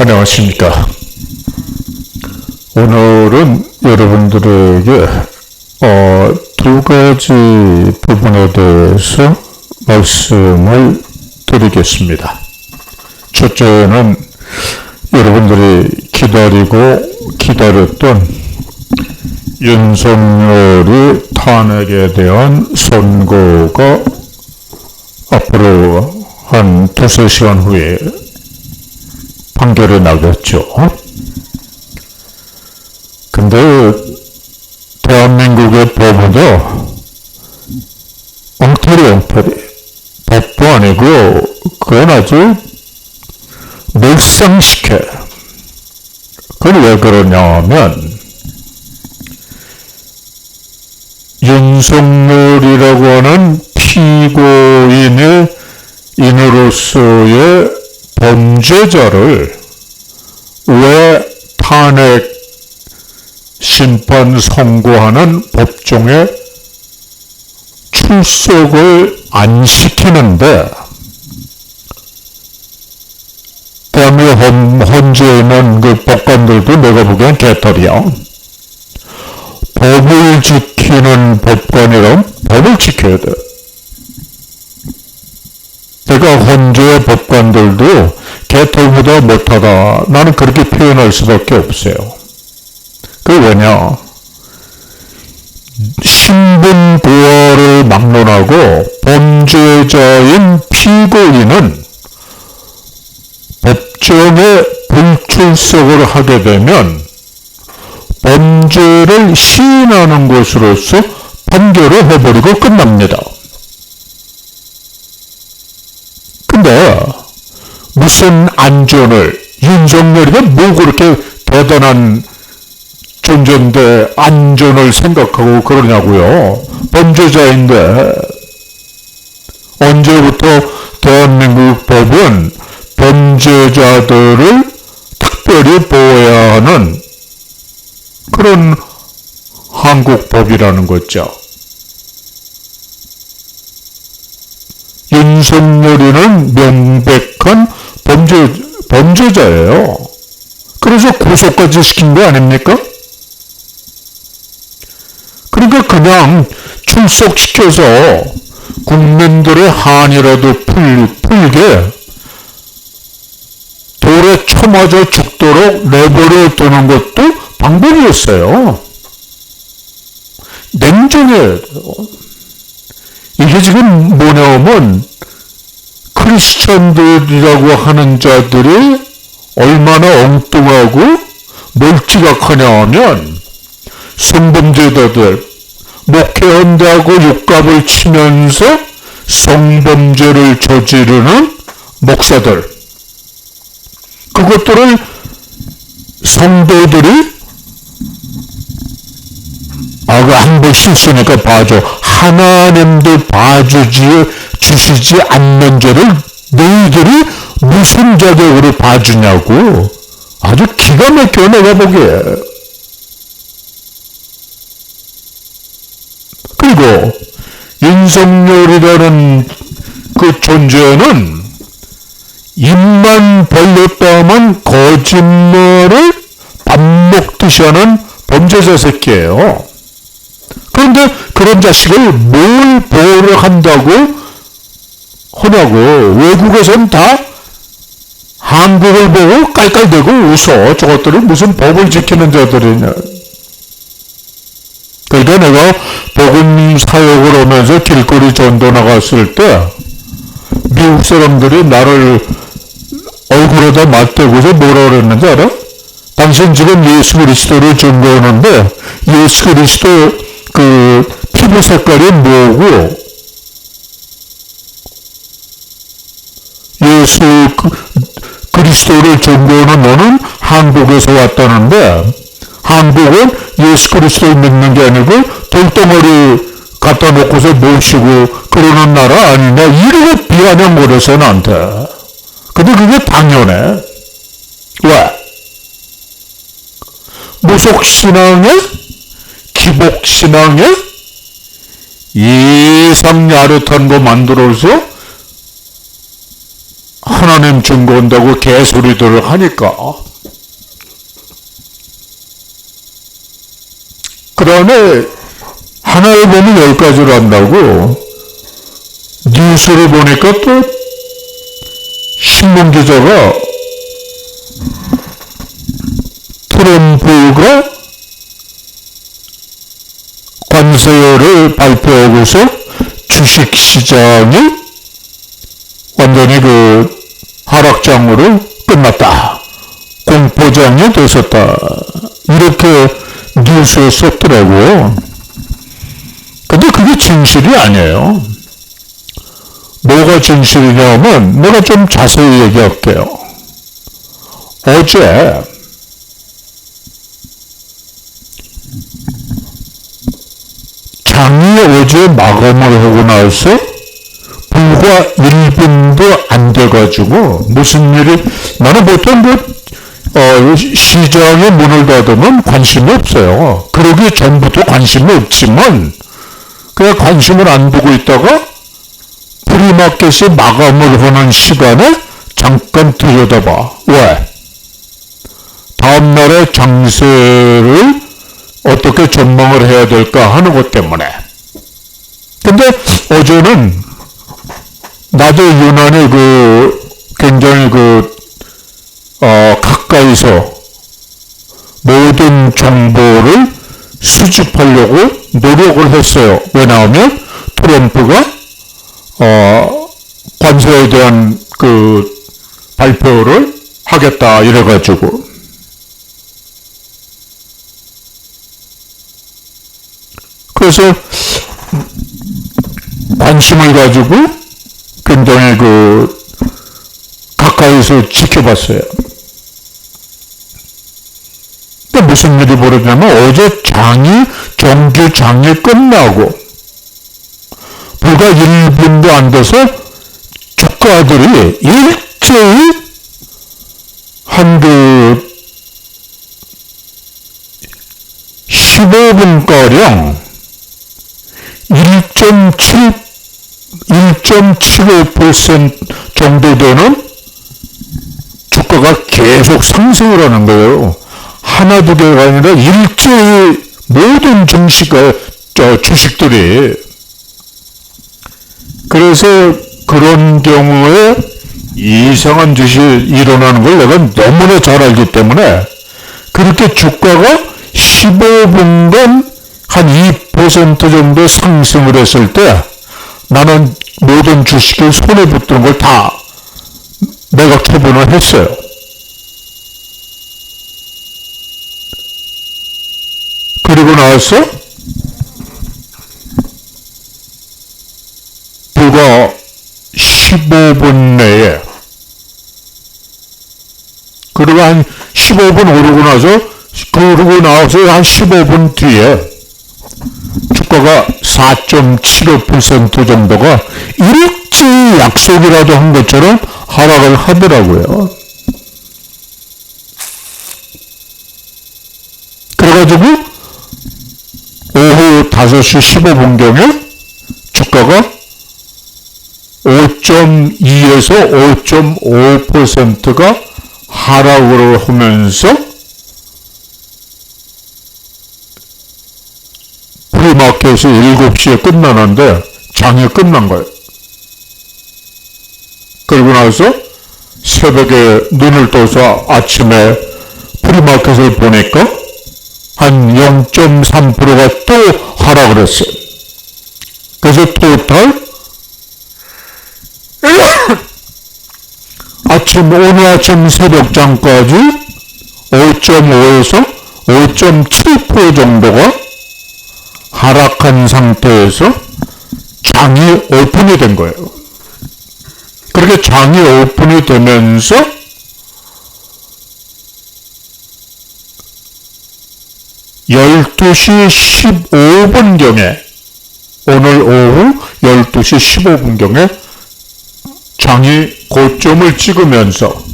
안녕하십니까. 오늘은 여러분들에게 어, 두 가지 부분에 대해서 말씀을 드리겠습니다. 첫째는 여러분들이 기다리고 기다렸던 윤석열이 탄핵에 대한 선고가 앞으로 한 두세 시간 후에 판결이 나겠죠. 근데 대한민국의 법은요, 엉터리 엉터리. 법도 아니고, 그건 아주 멸상시켜. 그건 왜 그러냐면, 윤석열이라고 하는 피고인의 인으로서의 범죄자를 왜 탄핵 심판 선고하는 법정에 출석을 안 시키는데 헌- 헌재에 있는 그 법관들도 내가 보기엔 개털이야. 법을 지키는 법관이란 법을 지켜야 돼. 내가 헌재 법관들도 개털보다 못하다. 나는 그렇게 표현할 수밖에 없어요. 그 왜냐? 신분 보호를 막론하고 범죄자인 피고인은 법정에 불출석을 하게 되면 범죄를 시인하는 것으로서 판결을 해버리고 끝납니다. 근데 무슨 안전을 윤석열이가 뭐 그렇게 대단한 존재인데 안전을 생각하고 그러냐고요. 범죄자인데 언제부터 대한민국 법은 범죄자들을 특별히 보호해야 하는 그런 한국 법이라는 거죠. 윤석열이는 명백한 범죄, 범죄자예요. 그래서 구속까지 시킨 거 아닙니까? 그러니까 그냥 출석시켜서 국민들의 한이라도 풀, 풀게 돌에 쳐맞아 죽도록 내버려 두는 것도 방법이었어요. 냉정해야 돼요. 이게 지금 뭐냐면 크리스천들이라고 하는 자들이 얼마나 엉뚱하고 멀찌각하냐 하면 성범죄자들 목회한다고 육갑을 치면서 성범죄를 저지르는 목사들 그것들을 성도들이 아, 그한번 실수니까 봐줘. 하나님도 봐주지, 주시지 않는 죄를 너희들이 무슨 자격으로 봐주냐고. 아주 기가 막혀, 내가 보기에. 그리고, 윤석열이라는 그 존재는 입만 벌렸다면 거짓말을 밥 먹듯이 하는 범죄자 새끼예요. 그런데 그런 자식을 뭘 보호를 한다고 하냐고. 외국에선 다 한국을 보고 깔깔대고 웃어. 저것들은 무슨 법을 지키는 자들이냐. 그러니까 내가 복음 사역을 하면서 길거리 전도 나갔을 때 미국 사람들이 나를 얼굴에다 맞대고서 뭐라 그랬는지 알아? 당신 지금 예수 그리스도를 증거하는데 예수 그리스도 그 피부 색깔이 뭐고 예수 그, 그리스도를 전거하는 너는 한국에서 왔다는데 한국은 예수 그리스도를 믿는 게 아니고 돌덩어리 갖다 놓고서 모시고 그러는 나라 아니냐? 이러고 비아냥 거려서 나한테. 근데 그게 당연해. 왜? 무속신앙에 기복신앙에 예상 야릇한 거 만들어서 하나님 증거 온다고 개소리들을 하니까. 그 다음에 하나를 보면 열 가지를 한다고 뉴스를 보니까 또 신문 기자가 트럼프가 관세를 발표하고서 주식 시장이 완전히 그 하락장으로 끝났다. 공포장이 됐었다. 이렇게 뉴스에 썼더라고요. 근데 그게 진실이 아니에요. 뭐가 진실이냐면 내가 좀 자세히 얘기할게요. 어제 장이 어제 마감을 하고 나서 불과 1분도 안 돼가지고 무슨 일이 나는 보통 뭐 어, 시장에 문을 닫으면 관심이 없어요. 그러기 전부터 관심이 없지만 그냥 관심을 안 두고 있다가 프리마켓이 마감을 하는 시간에 잠깐 들여다봐. 왜? 다음 날의 장세를 어떻게 전망을 해야 될까 하는 것 때문에. 근데 어제는 나도 유난히 그 굉장히 그 어, 가까이서 모든 정보를 수집하려고 노력을 했어요. 왜냐하면 트럼프가 어, 관세에 대한 그 발표를 하겠다 이래가지고 그래서 관심을 가지고 굉장히 그 가까이서 지켜봤어요. 근데 무슨 일이 벌어지냐면 어제 장이 정규 장이 끝나고 불과 1분도 안 돼서 주가들이 일제히 한그 15분가량 1.7 1.75% 정도 되는 주가가 계속 상승을 하는 거예요. 하나 두 개가 아니라 일제히 모든 증시가 저 주식들이 그래서 그런 경우에 이상한 짓이 일어나는 걸 내가 너무나 잘 알기 때문에 그렇게 주가가 15분간 한 2% 정도 상승을 했을 때 나는 모든 주식을 손에 붙는 걸다 매각 처분을 했어요. 그리고 나서 불과 15분 내에 그리고 한 15분 오르고 나서 그러고 나서 한 15분 뒤에 주가가 4.75% 정도가 일찍 약속이라도 한 것처럼 하락을 하더라고요. 그래가지고 오후 5시 15분경에 주가가 5.2에서 5.5%가 하락을 하면서 프리마켓이 7시에 끝나는데 장이 끝난 거예요. 그리고 나서 새벽에 눈을 떠서 아침에 프리마켓을 보니까 한 0.3%가 또 하락을 했어요. 그래서 토탈 아침 오늘 아침 새벽장까지 5.5에서 5.7% 정도가 하락한 상태에서 장이 오픈이 된 거예요. 그렇게 장이 오픈이 되면서 열두 시 15분경에 오늘 오후 12시 15분경에 장이 고점을 찍으면서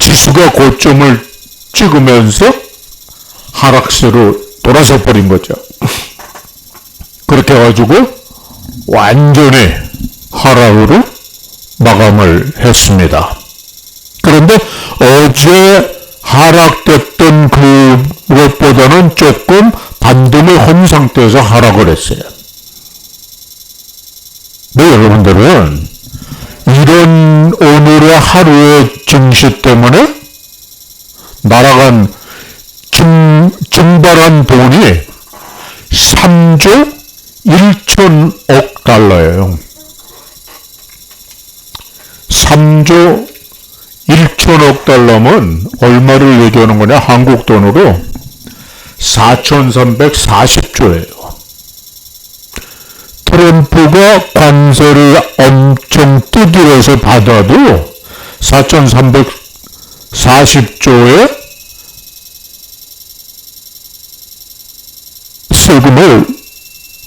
지수가 고점을 찍으면서 하락세로 돌아서 버린 거죠. 그렇게 해가지고 완전히 하락으로 마감을 했습니다. 그런데 어제 하락됐던 그것보다는 조금 반등의 혼 상태에서 하락을 했어요. 네, 여러분들은 이런 오늘의 하루의 증시 때문에 날아간 증, 증발한 돈이 3조 1천억 달러예요. 3조 1천억 달러면 얼마를 얘기하는 거냐? 한국 돈으로 4,340조예요. 트럼프가 관세를 엄청 뜯으려서 받아도 4,340조의 세금을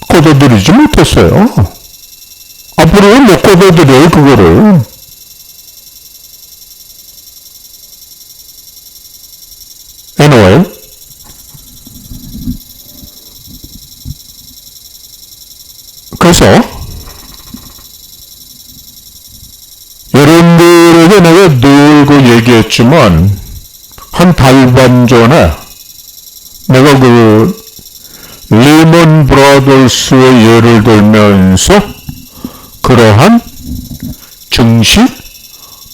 걷어들이지 못했어요. 앞으로 못 걷어들여요, 그거를. 그래서 여러분들에게 내가 늘그 얘기했지만 한 달 반 전에 내가 그 리먼 브라더스의 예를 들면서 그러한 증시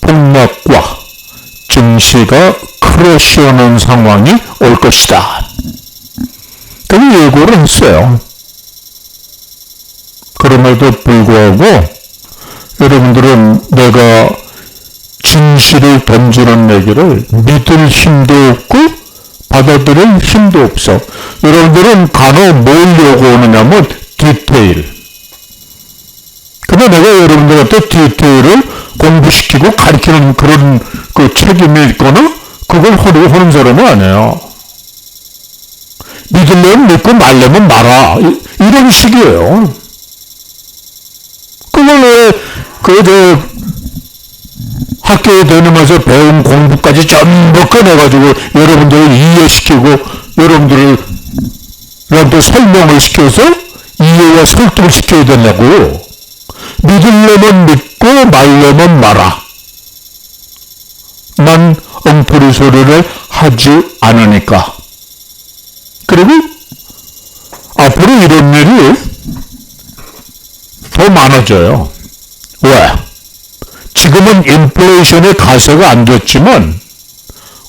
폭락과 증시가 크래시하는 상황이 올 것이다. 그런 예고를 했어요. 그럼에도 불구하고 여러분들은 내가 진실을 던지는 얘기를 믿을 힘도 없고 받아들일 힘도 없어. 여러분들은 간혹 뭘 요구하느냐면 디테일. 근데 내가 여러분들한테 디테일을 공부시키고 가르치는 그런 그 책임이 있거나 그걸 허리고 하는 사람은 아니에요. 믿으려면 믿고 말려면 말아. 이, 이런 식이에요. 그걸 왜, 그, 저, 학교에 다니면서 배운 공부까지 전부 꺼내가지고 여러분들을 이해시키고 여러분들한테 설명을 시켜서 이해와 설득을 시켜야 된다고. 믿으려면 믿고 말려면 말아. 난 엉터리 소리를 하지 않으니까. 그리고 앞으로 이런 일이 더 많아져요. 왜? 지금은 인플레이션의 가세가 안 됐지만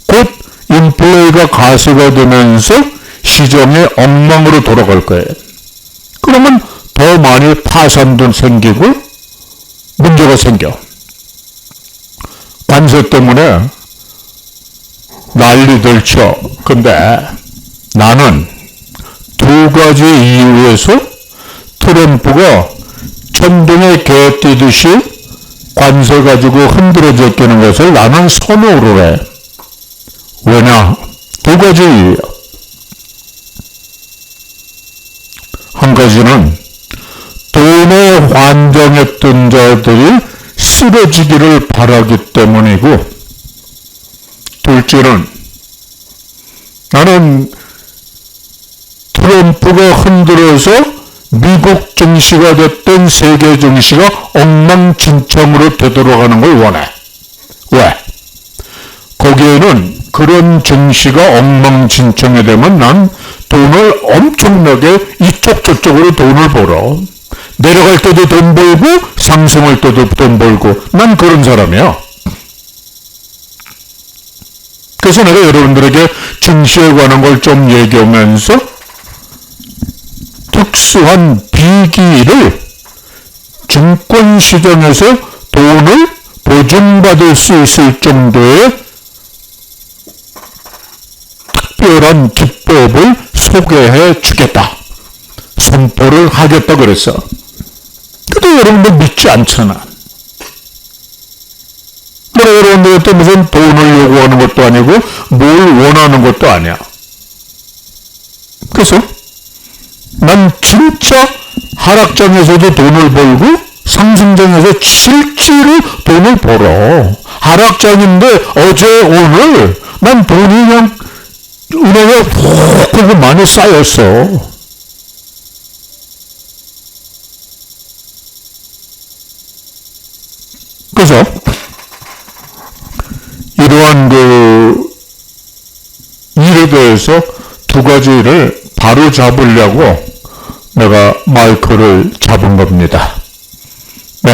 곧 인플레이가 가세가 되면서 시장이 엉망으로 돌아갈 거예요. 그러면 더 많이 파산도 생기고 문제가 생겨. 관세 때문에 난리들 쳐. 근데 나는 두 가지 이유에서 트럼프가 천둥에 개 뛰듯이 관세 가지고 흔들어져 끼는 것을 나는 선호를 해. 왜냐? 두 가지. 한 가지는 돈에 환장했던 자들이 쓰러지기를 바라기 때문이고, 둘째는 나는 트럼프가 흔들어서 미국 증시가 됐던 세계 증시가 엉망진창으로 되돌아가는 걸 원해. 왜? 거기에는 그런 증시가 엉망진창이 되면 난 돈을 엄청나게 이쪽 저쪽으로 돈을 벌어. 내려갈 때도 돈 벌고 상승할 때도 돈 벌고 난 그런 사람이야. 그래서 내가 여러분들에게 증시에 관한 걸 좀 얘기하면서 특수한 비기를 증권시장에서 돈을 보증받을 수 있을 정도의 특별한 기법을 소개해 주겠다. 선포를 하겠다 그랬어. 근데 여러분들 믿지 않잖아. 뭐 여러분들한테 무슨 돈을 요구하는 것도 아니고 뭘 원하는 것도 아니야. 그래서 난 진짜 하락장에서도 돈을 벌고 상승장에서 실제로 돈을 벌어. 하락장인데 어제 오늘 난 돈이 그냥 은행에 훅 하고 많이 쌓였어. 그죠? 이러한 그 일에 대해서 두 가지를 바로 잡으려고 내가 마이크를 잡은 겁니다. 네.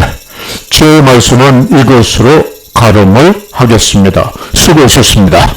제 말씀은 이것으로 가름을 하겠습니다. 수고하셨습니다.